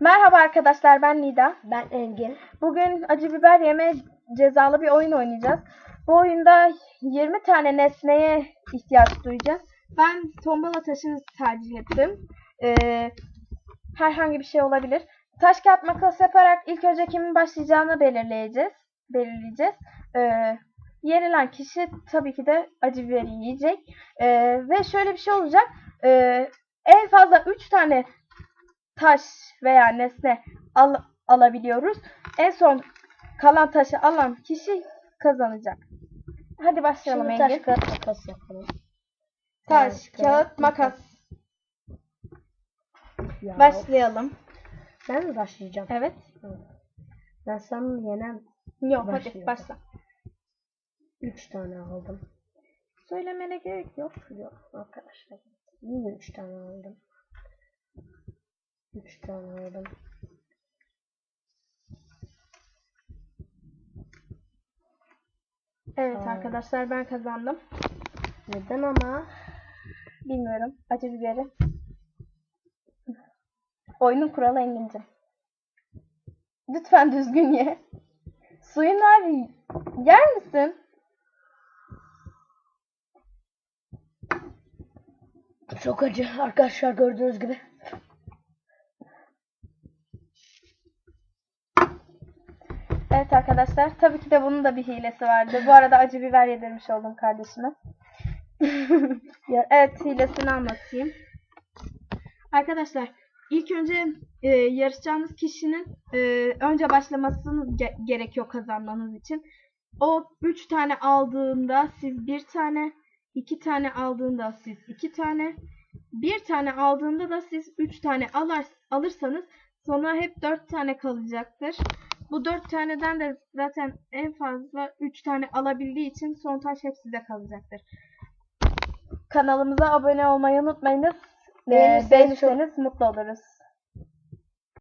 Merhaba arkadaşlar ben Nida. Ben Engin. Bugün acı biber yeme cezalı bir oyun oynayacağız. Bu oyunda 20 tane nesneye ihtiyaç duyacağız. Ben tombala taşı tercih ettim. Ee, herhangi bir şey olabilir. Taş kağıt makas yaparak ilk önce kimin başlayacağını belirleyeceğiz. Belirleyeceğiz. Ee, yenilen kişi tabii ki de acı biberi yiyecek. Ee, ve şöyle bir şey olacak. Ee, en fazla 3 tane taş veya nesne al, alabiliyoruz. En son kalan taşı alan kişi kazanacak. Hadi başlayalım Şimdi Engin. taş kağıt makas yapalım. Taş, Taş, kağıt, kağıt, makas. Ya, Başlayalım. Ben mi başlayacağım? Evet. Ben sanırım yenen Yok hadi başla. 3 tane aldım. Söylemene gerek yok. Yok arkadaşlar. Yine 3 tane aldım. 3 tane aldım. Evet Aa. arkadaşlar ben kazandım. Neden ama? Bilmiyorum. Acı biberi. Oyunun kuralı Engin'cim. Lütfen düzgün ye. Suyun abi yer misin? Çok acı arkadaşlar gördüğünüz gibi. Evet arkadaşlar tabii ki de bunun da bir hilesi vardı. Bu arada acı biber yedirmiş oldum kardeşime. Evet hilesini anlatayım. Arkadaşlar ilk önce e, yarışacağınız kişinin e, önce başlamasını ge- gerekiyor kazanmanız için. O 3 tane aldığında siz bir tane, 2 tane aldığında siz 2 tane, bir tane aldığında da siz 3 tane alar, alırsanız sonra hep 4 tane kalacaktır. Bu 4 taneden de zaten en fazla 3 tane alabildiği için son taş hep size kalacaktır. Kanalımıza abone olmayı unutmayınız. Beğenirseniz Beğenirseniz mutlu oluruz.